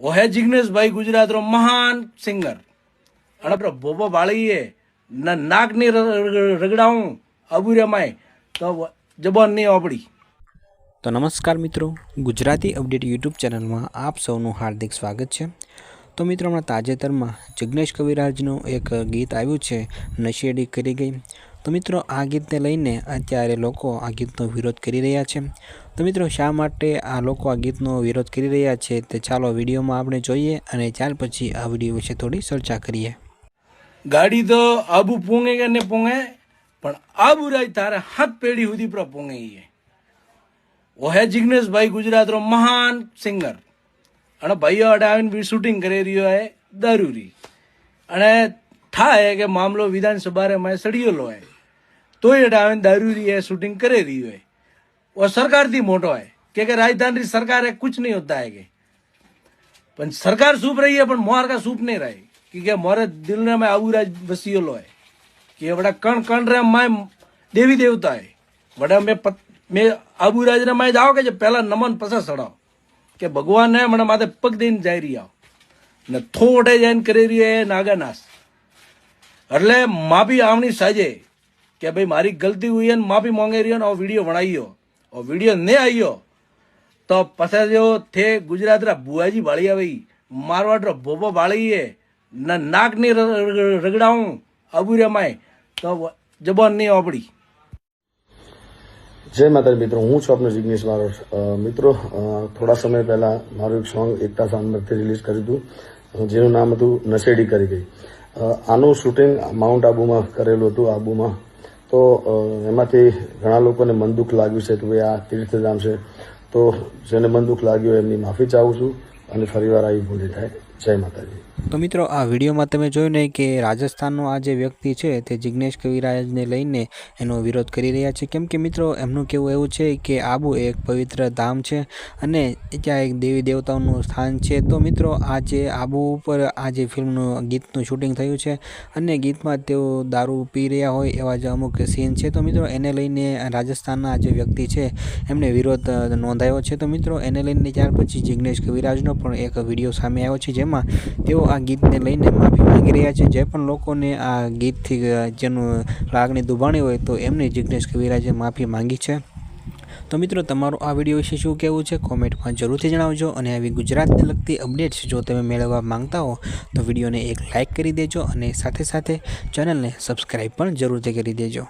ઓ હે જિગ્નેશભાઈ ગુજરાતનો મહાન સિંગર અને બોબો બાળીએ ના નાકની ર- ર- રગડાવું અબુરેમાય તો જબાન નહીં ઓપડી તો નમસ્કાર મિત્રો, ગુજરાતી અપડેટ યુટ્યુબ ચેનલમાં આપ સૌનું હાર્દિક સ્વાગત છે. તો મિત્રો, હમણાં તાજેતરમાં જિગ્નેશ કવિરાજનું એક ગીત આવ્યું છે, નશેડી કરી ગઈ. તો મિત્રો આ ગીતને લઈને અત્યારે લોકો આ ગીતનો વિરોધ કરી રહ્યા છે. તો મિત્રો શા માટે આ લોકો આ ગીતનો વિરોધ કરી રહ્યા છે તે ચાલો વિડીયોમાં આપણે જોઈએ અને ત્યાર પછી આ વીડિયો વિશે થોડી ચર્ચા કરીએ. ગાડી તો આબુ પોંગે કે ને પોંગે, પણ આબુ રાજ તારે હાથ પેઢી સુધી પર પોંગે ઓહે. જિગ્નેશભાઈ ગુજરાતનો મહાન સિંગર. અને ભાઈઓ આવીને શૂટિંગ કરી રહ્યો હે, દારૂરી. અને થાય કે મામલો વિધાનસભા માં સડિયેલો હે તોય અડે આવીને દારૂરી હે શૂટિંગ કરી રહ્યો હે वो सरकार थी मोटो है कि कि राजधानी सरकार है कुछ नहीं होता है कि पण सरकार सूप रही है पण मोहर का सूप नहीं रही क्योंकि मोरे दिल ने में आबू राज बसियोलो है कि बड़ा कण कण रे मैं देवी देवता है बड़ा मैं पत, मैं आबू राज ने मैं जाओ के जो पहला नमन पसा सड़ाओ કે ભગવાન ને મને માથે પગ દઈને જઈ રહ્યા ને થોડે જઈને કરી રહી હે નાગાનાશ એટલે માફી આવણી સાજે કે ભાઈ મારી ગલતી હુઈ હે ને માફી માંગે રહ્યો ને વીડિયો બનાવ્યો આ વીડિયો ને આવ્યો તો પછી જો થે ગુજરાતના બુઆજી બાળી આવી મારવાડનો ભોપો બાળી હે ના નાકની રગડાવું ર- રગડાવું, અબુરેમાય, તો જબાન નહીં આપડી જય માતાજી મિત્રો, હું છું આપનો જિગ્નેશ મારો મિત્રો થોડા સમય પહેલા મારું એક સોંગ એકતા સાંભળથી રિલીઝ કર્યું હતું. જેનું નામ હતું નશેડી કરી ગઈ. આનું શૂટિંગ માઉન્ટ આબુમાં કરેલું હતું આબુમાં તો એમાંથી ઘણા લોકોને મન દુઃખ લાગ્યું છે કે ભાઈ આ તીર્થધામ છે. તો જેને મન દુઃખ લાગ્યું એમની માફી ચાહું છું અને ફરીવાર આવી ભૂલી થાય. જય માતાજી. તો મિત્રો, આ વિડીયોમાં તમે જોયું ને કે રાજસ્થાનનો આ જે વ્યક્તિ છે તે જિગ્નેશ કવિરાજને લઈને એનો વિરોધ કરી રહ્યા છે. કેમ કે મિત્રો, એમનું કહેવું એવું છે કે આબુ એક પવિત્ર ધામ છે અને ત્યાં એક દેવી દેવતાઓનું સ્થાન છે. તો મિત્રો, આ જે આબુ ઉપર આ જે ફિલ્મનું ગીતનું શૂટિંગ થયું છે અને ગીતમાં તેઓ દારૂ પી રહ્યા હોય એવા જે અમુક સીન છે. તો મિત્રો, એને લઈને રાજસ્થાનના જે વ્યક્તિ છે એમને વિરોધ નોંધાયો છે. તો મિત્રો, એને લઈને ત્યાર પછી જિગ્નેશ કવિરાજનો પણ એક વીડિયો સામે આવ્યો છે. જેમાં તેઓ આ ગીતને લઈને માફી માંગી રહ્યા છે. જે પણ લોકોને આ ગીતથી જેનું લાગણી દુભાણી હોય તો એમને જિજ્ઞેશ કવિરાજે માફી માંગી છે. તો મિત્રો, તમારું આ વીડિયો વિશે શું કહેવું છે? કોમેન્ટમાં જરૂરથી જણાવજો અને આવી ગુજરાતને લગતી અપડેટ્સ જો તમે મેળવવા માંગતા હો, તો વિડીયોને એક લાઇક કરી દેજો અને સાથે સાથે ચેનલને સબસ્ક્રાઈબ પણ જરૂરથી કરી દેજો.